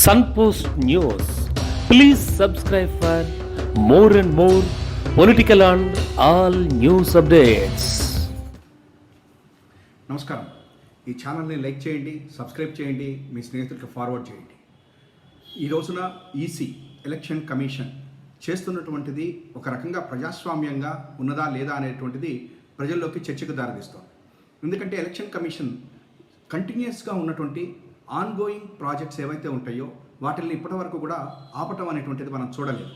Sunpost news please subscribe for more and more political and all news updates నమస్కారం. ఈ ఛానల్ని like చేయండి subscribe చేయండి మీ స్నేహితులకు ఫార్వర్డ్ చేయండి. ఈ రోజున ఈసీ ఎలక్షన్ కమిషన్ చేస్తున్నటువంటిది ఒక రకంగా ప్రజాస్వామ్యంగా ఉన్నదా లేదా అనేటువంటిది ప్రజల్లోకి చర్చకు దారితీస్తోంది. ఎందుకంటే ఎలక్షన్ కమిషన్ కంటిన్యూస్గా ఉన్నటువంటి ఆన్గోయింగ్ ప్రాజెక్ట్స్ ఏవైతే ఉంటాయో వాటిని ఇప్పటివరకు కూడా ఆపటం అనేటువంటిది మనం చూడలేదు.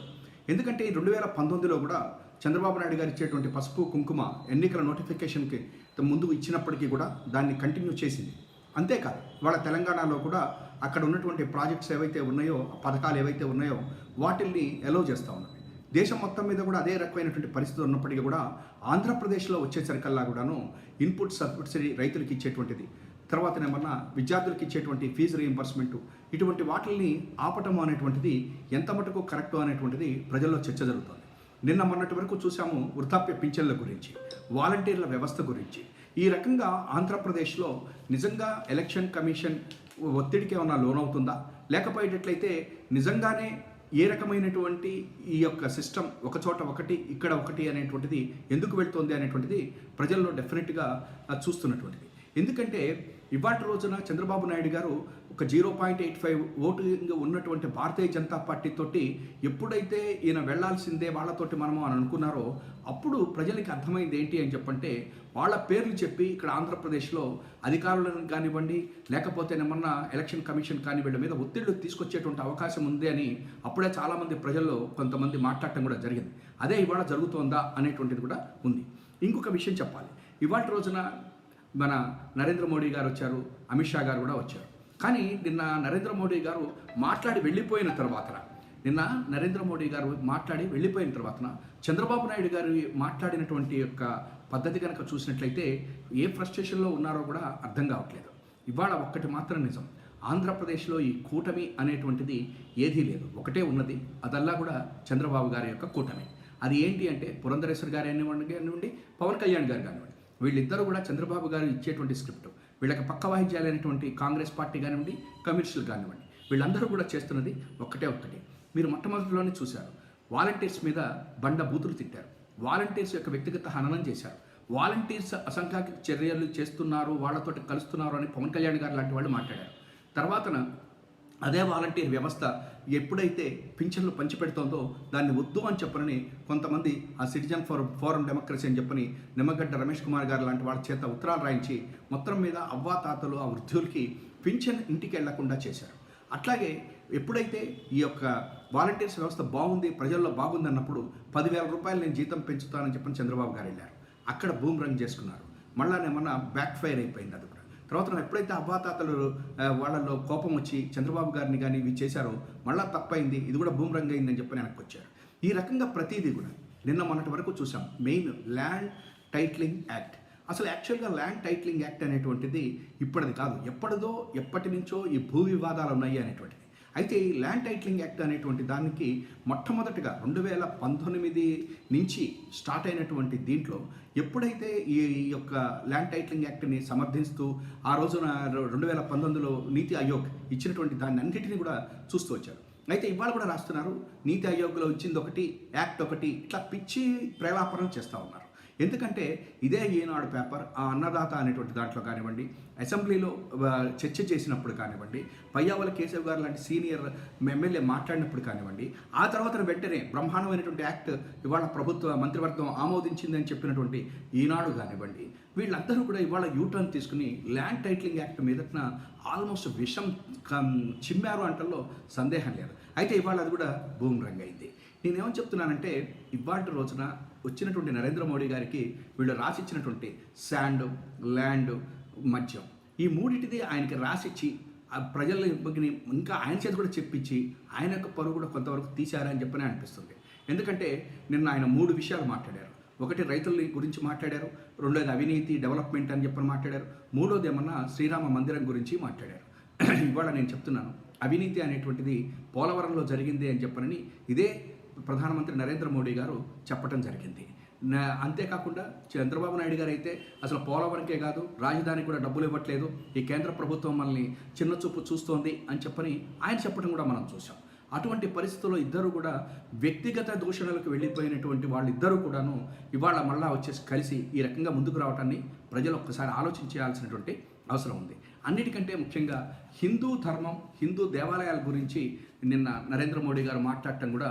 ఎందుకంటే రెండు వేల పంతొమ్మిదిలో కూడా చంద్రబాబు నాయుడు గారు ఇచ్చేటువంటి పసుపు కుంకుమ ఎన్నికల నోటిఫికేషన్కి ముందు ఇచ్చినప్పటికీ కూడా దాన్ని కంటిన్యూ చేసింది. అంతేకాదు వాళ్ళ తెలంగాణలో కూడా అక్కడ ఉన్నటువంటి ప్రాజెక్ట్స్ ఏవైతే ఉన్నాయో పథకాలు ఏవైతే ఉన్నాయో వాటిల్ని ఎలో చేస్తూ ఉన్నది దేశం మొత్తం మీద కూడా అదే రకమైనటువంటి పరిస్థితులు ఉన్నప్పటికీ కూడా ఆంధ్రప్రదేశ్లో వచ్చేసరికల్లా కూడాను ఇన్పుట్ సబ్సిడీ రైతులకు ఇచ్చేటువంటిది. తర్వాత ఏమన్నా విద్యార్థులకు ఇచ్చేటువంటి ఫీజు రీయింబర్స్మెంట్ ఇటువంటి వాటిల్ని ఆపటం అనేటువంటిది ఎంత మటుకు కరెక్ట్ అనేటువంటిది ప్రజల్లో చర్చ జరుగుతుంది. నిన్న మొన్నటి వరకు చూసాము వృద్ధాప్య పింఛన్ల గురించి వాలంటీర్ల వ్యవస్థ గురించి. ఈ రకంగా ఆంధ్రప్రదేశ్లో నిజంగా ఎలక్షన్ కమిషన్ ఒత్తిడికి ఏమన్నా లోనవుతుందా? లేకపోయేటట్లయితే నిజంగానే ఏ రకమైనటువంటి ఈ యొక్క సిస్టమ్ ఒక చోట ఒకటి ఇక్కడ ఒకటి అనేటువంటిది ఎందుకు వెళ్తుంది అనేటువంటిది ప్రజల్లో డెఫినెట్గా చూస్తున్నటువంటిది. ఎందుకంటే ఇవాటి రోజున చంద్రబాబు నాయుడు గారు ఒక zero point eight five voting ఉన్నటువంటి భారతీయ జనతా పార్టీ తోటి ఎప్పుడైతే ఈయన వెళ్ళాల్సిందే వాళ్ళతోటి మనము అని అనుకున్నారో అప్పుడు ప్రజలకి అర్థమైంది ఏంటి అని చెప్పంటే వాళ్ళ పేర్లు చెప్పి ఇక్కడ ఆంధ్రప్రదేశ్లో అధికారులను కానివ్వండి లేకపోతే ఏమన్నా ఎలక్షన్ కమిషన్ కానీ వీళ్ళ మీద ఒత్తిళ్ళు తీసుకొచ్చేటువంటి అవకాశం ఉంది అని అప్పుడే చాలామంది ప్రజల్లో కొంతమంది మాట్లాడటం కూడా జరిగింది. అదే ఇవాళ జరుగుతోందా అనేటువంటిది కూడా ఉంది. ఇంకొక విషయం చెప్పాలి. ఇవాటి రోజున మన నరేంద్ర మోడీ గారు వచ్చారు అమిత్ షా గారు కూడా వచ్చారు. కానీ నిన్న నరేంద్ర మోడీ గారు మాట్లాడి వెళ్ళిపోయిన తర్వాత నిన్న నరేంద్ర మోడీ గారు మాట్లాడి వెళ్ళిపోయిన తర్వాత చంద్రబాబు నాయుడు గారు మాట్లాడినటువంటి యొక్క పద్ధతి కనుక చూసినట్లయితే ఏ ఫ్రస్ట్రేషన్లో ఉన్నారో కూడా అర్థం కావట్లేదు. ఇవాళ ఒక్కటి మాత్రం నిజం. ఆంధ్రప్రదేశ్లో ఈ కూటమి అనేటువంటిది ఏదీ లేదు. ఒకటే ఉన్నది అదల్లా కూడా చంద్రబాబు గారి యొక్క కూటమి. అది ఏంటి అంటే పురంధరేశ్వర్ గారు కానివ్వండి పవన్ కళ్యాణ్ గారు కానివ్వండి. వీళ్ళిద్దరూ కూడా చంద్రబాబు గారు ఇచ్చేటువంటి స్క్రిప్ట్ వీళ్ళకి పక్క వాయిద్యాలైనటువంటి కాంగ్రెస్ పార్టీ కానివ్వండి కమ్యూనిస్టులు కానివ్వండి వీళ్ళందరూ కూడా చేస్తున్నది ఒక్కటే ఒక్కటే. మీరు మొట్టమొదటిలోనే చూశారు వాలంటీర్స్ మీద బండ బూతులు తిట్టారు వాలంటీర్స్ యొక్క వ్యక్తిగత హననం చేశారు వాలంటీర్స్ అసంఖ్యాక చర్యలు చేస్తున్నారు వాళ్ళతోటి కలుస్తున్నారు అని పవన్ కళ్యాణ్ గారు లాంటి వాళ్ళు మాట్లాడారు. తర్వాతన అదే వాలంటీర్ వ్యవస్థ ఎప్పుడైతే పింఛన్లు పంచిపెడుతోందో దాన్ని వద్దు అని చెప్పనని కొంతమంది ఆ సిటిజన్ ఫర్ ఫోరం డెమోక్రసీ అని చెప్పని నిమ్మగడ్డ రమేష్ కుమార్ గారు లాంటి వాళ్ళ చేత ఉత్తరాలు రాయించి మొత్తం మీద అవ్వా తాతలు ఆ వృద్ధులకి పింఛన్ ఇంటికి వెళ్ళకుండా చేశారు. అట్లాగే ఎప్పుడైతే ఈ యొక్క వాలంటీర్స్ వ్యవస్థ బాగుంది ప్రజల్లో బాగుంది అన్నప్పుడు పదివేల రూపాయలు నేను జీతం పెంచుతానని చెప్పని చంద్రబాబు గారు వెళ్ళారు. అక్కడ భూమి రంగు చేసుకున్నారు. మళ్ళా ఏమన్నా బ్యాక్ ఫైర్ అయిపోయింది అది తర్వాత ఎప్పుడైతే అవ్వాతాతలు వాళ్ళలో కోపం వచ్చి చంద్రబాబు గారిని కానీ ఇవి చేశారో మళ్ళీ తప్పైంది ఇది కూడా భూమి అయిందని చెప్పి వెనక్కి వచ్చారు ఈ రకంగా ప్రతిదీ కూడా నిన్న మొన్నటి వరకు చూసాం మెయిన్ ల్యాండ్ టైట్లింగ్ యాక్ట్. అసలు యాక్చువల్గా ల్యాండ్ టైట్లింగ్ యాక్ట్ అనేటువంటిది ఇప్పటిది కాదు. ఎప్పటిదో ఎప్పటి నుంచో ఈ భూ వివాదాలు ఉన్నాయి అనేటువంటిది. అయితే ఈ ల్యాండ్ టైట్లింగ్ యాక్ట్ అనేటువంటి దానికి మొట్టమొదటిగా రెండు వేల పంతొమ్మిది నుంచి స్టార్ట్ అయినటువంటి దీంట్లో ఎప్పుడైతే ఈ యొక్క ల్యాండ్ టైట్లింగ్ యాక్ట్ని సమర్థిస్తూ ఆ రోజున రెండు వేల పంతొమ్మిదిలో నీతి ఆయోగ్ ఇచ్చినటువంటి దాన్ని అన్నిటిని కూడా చూస్తూ వచ్చారు. అయితే ఇవాళ కూడా రాస్తున్నారు నీతి ఆయోగ్లో ఇచ్చింది ఒకటి యాక్ట్ ఒకటి ఇట్లా పిచ్చి ప్రేలాపనం చేస్తూ ఉన్నారు. ఎందుకంటే ఇదే ఈనాడు పేపర్ ఆ అన్నదాత అనేటువంటి దాంట్లో కానివ్వండి అసెంబ్లీలో చర్చ చేసినప్పుడు కానివ్వండి పయ్యావల కేశవ్ గారు లాంటి సీనియర్ ఎమ్మెల్యే మాట్లాడినప్పుడు కానివ్వండి ఆ తర్వాత వెంటనే బ్రహ్మాండమైనటువంటి యాక్ట్ ఇవాళ ప్రభుత్వ మంత్రివర్గం ఆమోదించిందని చెప్పినటువంటి ఈనాడు కానివ్వండి వీళ్ళందరూ కూడా ఇవాళ యూటర్న్ తీసుకుని ల్యాండ్ టైటిలింగ్ యాక్ట్ మీదన ఆల్మోస్ట్ విషం చిమ్మారు అంటల్లో సందేహం లేదు. అయితే ఇవాళ అది కూడా భూమి రంగు అయింది. నేనేమని చెప్తున్నానంటే ఇవాటి రోజున వచ్చినటువంటి నరేంద్ర మోడీ గారికి వీళ్ళు రాసిచ్చినటువంటి శాండ్ ల్యాండ్ మద్యం. ఈ మూడింటిది ఆయనకి రాసిచ్చి ఆ ప్రజల ఇంకా ఆయన చేతి కూడా చెప్పించి ఆయన యొక్క పరువు కూడా కొంతవరకు తీశారని చెప్పని అనిపిస్తుంది. ఎందుకంటే నిన్న ఆయన మూడు విషయాలు మాట్లాడారు. ఒకటి రైతుల గురించి మాట్లాడారు రెండోది అవినీతి డెవలప్మెంట్ అని చెప్పని మాట్లాడారు మూడోది ఏమన్నా శ్రీరామ మందిరం గురించి మాట్లాడారు. ఇవాళ నేను చెప్తున్నాను అవినీతి అనేటువంటిది పోలవరంలో జరిగింది అని చెప్పనని ఇదే ప్రధానమంత్రి నరేంద్ర మోడీ గారు చెప్పటం జరిగింది. అంతేకాకుండా చంద్రబాబు నాయుడు గారు అయితే అసలు పోలవరంకే కాదు రాజధానికి కూడా డబ్బులు ఇవ్వట్లేదు ఈ కేంద్ర ప్రభుత్వం మనల్ని చిన్న చూపు చూస్తోంది అని చెప్పని ఆయన చెప్పడం కూడా మనం చూసాం అటువంటి పరిస్థితుల్లో ఇద్దరు కూడా వ్యక్తిగత దూషణలకు వెళ్ళిపోయినటువంటి వాళ్ళిద్దరూ కూడాను ఇవాళ మళ్ళా వచ్చేసి కలిసి ఈ రకంగా ముందుకు రావటాన్ని ప్రజలు ఒక్కసారి ఆలోచించాల్సినటువంటి అవసరం ఉంది. అన్నిటికంటే ముఖ్యంగా హిందూ ధర్మం హిందూ దేవాలయాల గురించి నిన్న నరేంద్ర మోడీ గారు మాట్లాడటం కూడా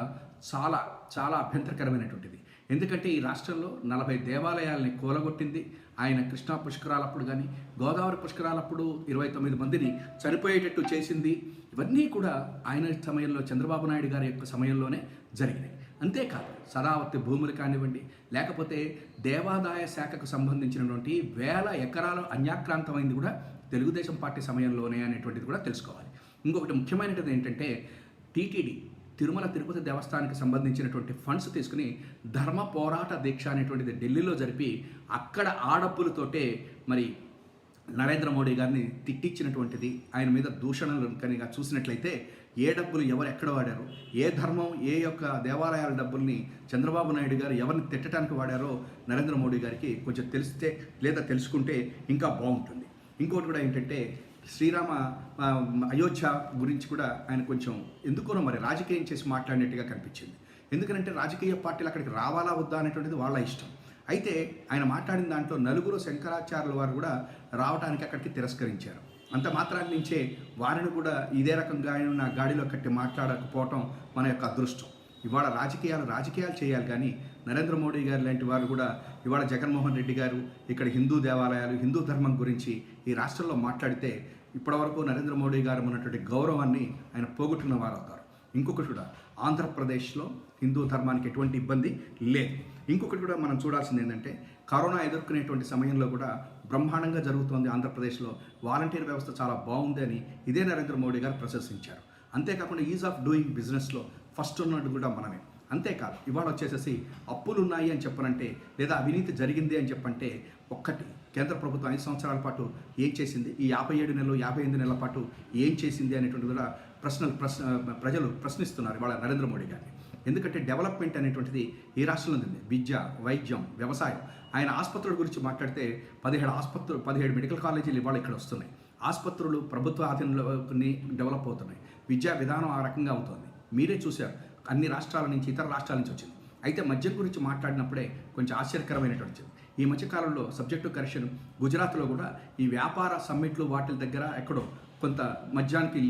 చాలా చాలా అభ్యంతరకరమైనటువంటిది. ఎందుకంటే ఈ రాష్ట్రంలో నలభై దేవాలయాల్ని కూలగొట్టింది ఆయన కృష్ణా పుష్కరాలప్పుడు కానీ గోదావరి పుష్కరాలప్పుడు ఇరవై తొమ్మిది మందిని చనిపోయేటట్టు చేసింది. ఇవన్నీ కూడా ఆయన సమయంలో చంద్రబాబు నాయుడు గారి యొక్క సమయంలోనే జరిగినాయి. అంతేకాదు సదావర్తి భూములు కానివ్వండి లేకపోతే దేవాదాయ శాఖకు సంబంధించినటువంటి వేల ఎకరాలు అన్యాక్రాంతమైంది కూడా తెలుగుదేశం పార్టీ సమయంలోనే అనేటువంటిది కూడా తెలుసుకోవాలి. ఇంకొకటి ముఖ్యమైనది ఏంటంటే టీటీడీ తిరుమల తిరుపతి దేవస్థానానికి సంబంధించినటువంటి ఫండ్స్ తీసుకుని ధర్మ పోరాట దీక్ష అనేటువంటిది ఢిల్లీలో జరిపి అక్కడ ఆ డబ్బులతోటే మరి నరేంద్ర మోడీ గారిని తిట్టించినటువంటిది ఆయన మీద దూషణలు కనుక చూసినట్లయితే ఏ డబ్బులు ఎవరు ఎక్కడ వాడారు? ఏ ధర్మం ఏ యొక్క దేవాలయాల డబ్బుల్ని చంద్రబాబు నాయుడు గారు ఎవరిని తిట్టడానికి వాడారో నరేంద్ర మోడీ గారికి కొంచెం తెలిస్తే లేదా తెలుసుకుంటే ఇంకా బాగుంటుంది. ఇంకోటి కూడా ఏంటంటే శ్రీరామ అయోధ్య గురించి కూడా ఆయన కొంచెం ఎందుకోనో మరి రాజకీయం చేసి మాట్లాడినట్టుగా కనిపించింది. ఎందుకంటే రాజకీయ పార్టీలు అక్కడికి రావాలా వద్దా అనేటువంటిది వాళ్ళ ఇష్టం. అయితే ఆయన మాట్లాడిన దాంట్లో నలుగురు శంకరాచార్యుల వారు కూడా రావడానికి అక్కడికి తిరస్కరించారు. అంత మాత్రాన్ని నుంచే వారిని కూడా ఇదే రకంగా ఆయన నా గాడిలో కట్టి మాట్లాడకపోవటం మన యొక్క అదృష్టం. ఇవాళ రాజకీయాలు రాజకీయాలు చేయాలి కానీ నరేంద్ర మోడీ గారు లాంటి వారు కూడా ఇవాళ జగన్మోహన్ రెడ్డి గారు ఇక్కడ హిందూ దేవాలయాలు హిందూ ధర్మం గురించి ఈ రాష్ట్రంలో మాట్లాడితే ఇప్పటివరకు నరేంద్ర మోడీ గారు ఉన్నటువంటి గౌరవాన్ని ఆయన పోగొట్టుకున్న వారు అవుతారు ఇంకొకటి కూడా ఆంధ్రప్రదేశ్లో హిందూ ధర్మానికి ఎటువంటి ఇబ్బంది లేదు. ఇంకొకటి కూడా మనం చూడాల్సింది ఏంటంటే కరోనా ఎదుర్కొనేటువంటి సమయంలో కూడా బ్రహ్మాండంగా జరుగుతోంది ఆంధ్రప్రదేశ్లో. వాలంటీర్ వ్యవస్థ చాలా బాగుంది అని ఇదే నరేంద్ర మోడీ గారు ప్రశంసించారు. అంతేకాకుండా ఈజ్ ఆఫ్ డూయింగ్ బిజినెస్లో ఫస్ట్ ఉన్నట్టు కూడా మనమే. అంతేకాదు ఇవాళ వచ్చేసేసి అప్పులు ఉన్నాయి అని చెప్పనంటే లేదా అవినీతి జరిగింది అని చెప్పంటే ఒక్కటి కేంద్ర ప్రభుత్వం ఐదు సంవత్సరాల పాటు ఏం చేసింది? ఈ యాభై ఏడు నెలలు యాభై ఎనిమిది నెలల పాటు ఏం చేసింది అనేటువంటిది కూడా ప్రశ్నలు ప్రశ్న ప్రజలు ప్రశ్నిస్తున్నారు ఇవాళ నరేంద్ర మోడీ గారిని. ఎందుకంటే డెవలప్మెంట్ అనేటువంటిది ఈ రాష్ట్రంలో ఉంది. విద్య వైద్యం వ్యవసాయం. ఆయన ఆసుపత్రుల గురించి మాట్లాడితే పదిహేడు ఆసుపత్రులు పదిహేడు మెడికల్ కాలేజీలు ఇవాళ ఇక్కడ వస్తున్నాయి. ఆసుపత్రులు ప్రభుత్వ ఆధీనంలోని డెవలప్ అవుతున్నాయి. విద్యా విధానం ఆ రకంగా అవుతుంది. మీరే చూశారు. అన్ని రాష్ట్రాల నుంచి ఇతర రాష్ట్రాల నుంచి వచ్చింది. అయితే మద్యం గురించి మాట్లాడినప్పుడే కొంచెం ఆశ్చర్యకరమైనటువంటి ఈ మధ్యకాలంలో సబ్జెక్టు కరెక్షన్ గుజరాత్లో కూడా ఈ వ్యాపార సమ్మిట్లు వాటి దగ్గర ఎక్కడో కొంత మద్యానికి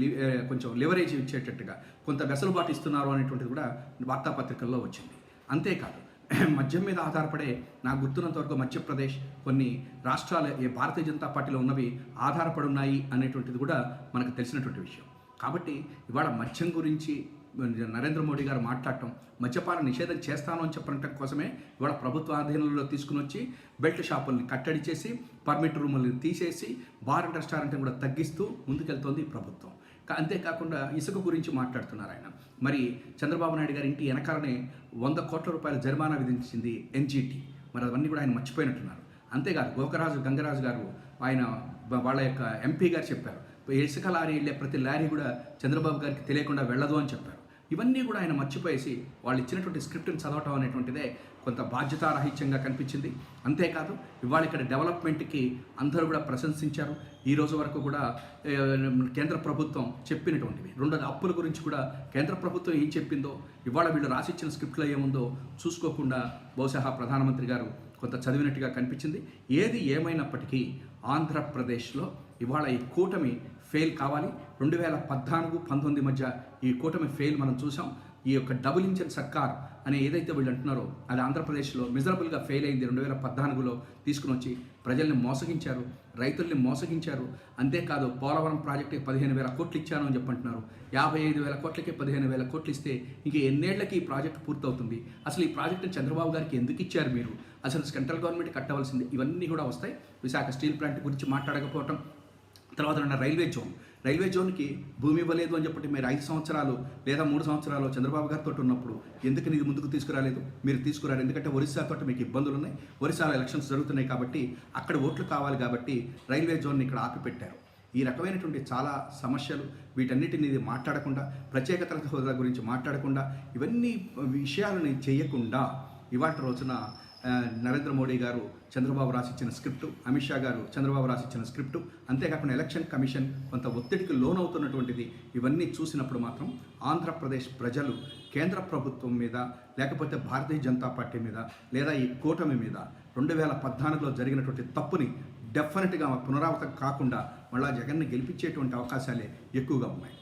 కొంచెం లివరేజ్ ఇచ్చేటట్టుగా కొంత వెసులుబాటు ఇస్తున్నారు అనేటువంటిది కూడా వార్తాపత్రికల్లో వచ్చింది. అంతేకాదు మద్యం మీద ఆధారపడే నాకు గుర్తున్నంత వరకు మధ్యప్రదేశ్ కొన్ని రాష్ట్రాలు ఏ భారతీయ జనతా పార్టీలో ఉన్నవి ఆధారపడి ఉన్నాయి అనేటువంటిది కూడా మనకు తెలిసినటువంటి విషయం. కాబట్టి ఇవాళ మద్యం గురించి నరేంద్ర మోడీ గారు మాట్లాడటం మద్యపాన నిషేధం చేస్తాను అని చెప్పడం కోసమే ఇవాళ ప్రభుత్వ ఆధీనంలో తీసుకుని వచ్చి బెల్ట్ షాపుల్ని కట్టడి చేసి పర్మిట్ రూముల్ని తీసేసి బార్ అండ్ రెస్టారెంట్ని కూడా తగ్గిస్తూ ముందుకెళ్తోంది ప్రభుత్వం. అంతేకాకుండా ఇసుక గురించి మాట్లాడుతున్నారు ఆయన. మరి చంద్రబాబు నాయుడు గారి ఇంటి వెనకాలనే వంద కోట్ల రూపాయల జరిమానా విధించింది ఎన్జీటీ. మరి అవన్నీ కూడా ఆయన మర్చిపోయినట్టున్నారు. అంతేకాదు గోకరాజు గంగరాజు గారు ఆయన వాళ్ళ యొక్క ఎంపీ గారు చెప్పారు. ఇసుక లారీ వెళ్ళే ప్రతి లారీ కూడా చంద్రబాబు గారికి తెలియకుండా వెళ్ళదు అని చెప్పారు. ఇవన్నీ కూడా ఆయన మర్చిపోయేసి వాళ్ళు ఇచ్చినటువంటి స్క్రిప్ట్ని చదవటం అనేటువంటిదే కొంత బాధ్యతారాహిత్యంగా కనిపించింది. అంతేకాదు ఇవాళ ఇక్కడ డెవలప్మెంట్కి అందరూ కూడా ప్రశంసించారు. ఈ రోజు వరకు కూడా కేంద్ర ప్రభుత్వం చెప్పినటువంటివి. రెండోది అప్పుల గురించి కూడా కేంద్ర ప్రభుత్వం ఏం చెప్పిందో ఇవాళ వీళ్ళు రాసిచ్చిన స్క్రిప్ట్లో ఏముందో చూసుకోకుండా బహుశా ప్రధానమంత్రి గారు కొంత చదివినట్టుగా కనిపించింది. ఏది ఏమైనప్పటికీ ఆంధ్రప్రదేశ్లో ఇవాళ ఈ కూటమి ఫెయిల్ కావాలి. రెండు వేల పద్నాలుగు పంతొమ్మిది మధ్య ఈ కూటమి ఫెయిల్ మనం చూసాం ఈ యొక్క డబుల్ ఇంజన్ సర్కార్ అని ఏదైతే వీళ్ళు అంటున్నారో అది ఆంధ్రప్రదేశ్లో మిజరబుల్గా ఫెయిల్ అయింది రెండు వేల పద్నాలుగులో తీసుకుని వచ్చి ప్రజల్ని మోసగించారు రైతుల్ని మోసగించారు. అంతేకాదు పోలవరం ప్రాజెక్టుకి పదిహేను వేల కోట్లు ఇచ్చాను అని చెప్పంటున్నారు. యాభై ఐదు వేల కోట్లకి పదిహేను వేల కోట్లు ఇస్తే ఇంక ఎన్నేళ్ళకి ఈ ప్రాజెక్టు పూర్తవుతుంది? అసలు ఈ ప్రాజెక్టును చంద్రబాబు గారికి ఎందుకు ఇచ్చారు మీరు? అసలు సెంట్రల్ గవర్నమెంట్ కట్టవలసింది ఇవన్నీ కూడా వస్తాయి. విశాఖ స్టీల్ ప్లాంట్ గురించి మాట్లాడకపోవటం తర్వాత ఉన్న రైల్వే జోన్. రైల్వే జోన్కి భూమి ఇవ్వలేదు అని చెప్పి మీరు ఐదు సంవత్సరాలు లేదా మూడు సంవత్సరాలు చంద్రబాబు గారితో ఉన్నప్పుడు ఎందుకు ఇది ముందుకు తీసుకురాలేదు? మీరు తీసుకురారు. ఎందుకంటే ఒరిస్సాతో మీకు ఇబ్బందులు ఉన్నాయి. ఒరిస్సాలో ఎలక్షన్స్ జరుగుతున్నాయి కాబట్టి అక్కడ ఓట్లు కావాలి కాబట్టి రైల్వే జోన్ని ఇక్కడ ఆపిపెట్టారు. ఈ రకమైనటువంటి చాలా సమస్యలు వీటన్నిటిని మాట్లాడకుండా ప్రత్యేకతల హోదా గురించి మాట్లాడకుండా ఇవన్నీ విషయాలని చేయకుండా ఇవాటి రోజున నరేంద్ర మోడీ గారు చంద్రబాబు రాసిచ్చిన స్క్రిప్టు అమిత్ షా గారు చంద్రబాబు రాసిచ్చిన స్క్రిప్టు అంతేకాకుండా ఎలక్షన్ కమిషన్ కొంత ఒత్తిడికి లోనవుతున్నటువంటిది ఇవన్నీ చూసినప్పుడు మాత్రం ఆంధ్రప్రదేశ్ ప్రజలు కేంద్ర ప్రభుత్వం మీద లేకపోతే భారతీయ జనతా పార్టీ మీద లేదా ఈ కూటమి మీద రెండు వేల పద్నాలుగులో జరిగినటువంటి తప్పుని డెఫినెట్గా పునరావృతం కాకుండా మళ్ళా జగన్ని గెలిపించేటువంటి అవకాశాలే ఎక్కువగా ఉన్నాయి.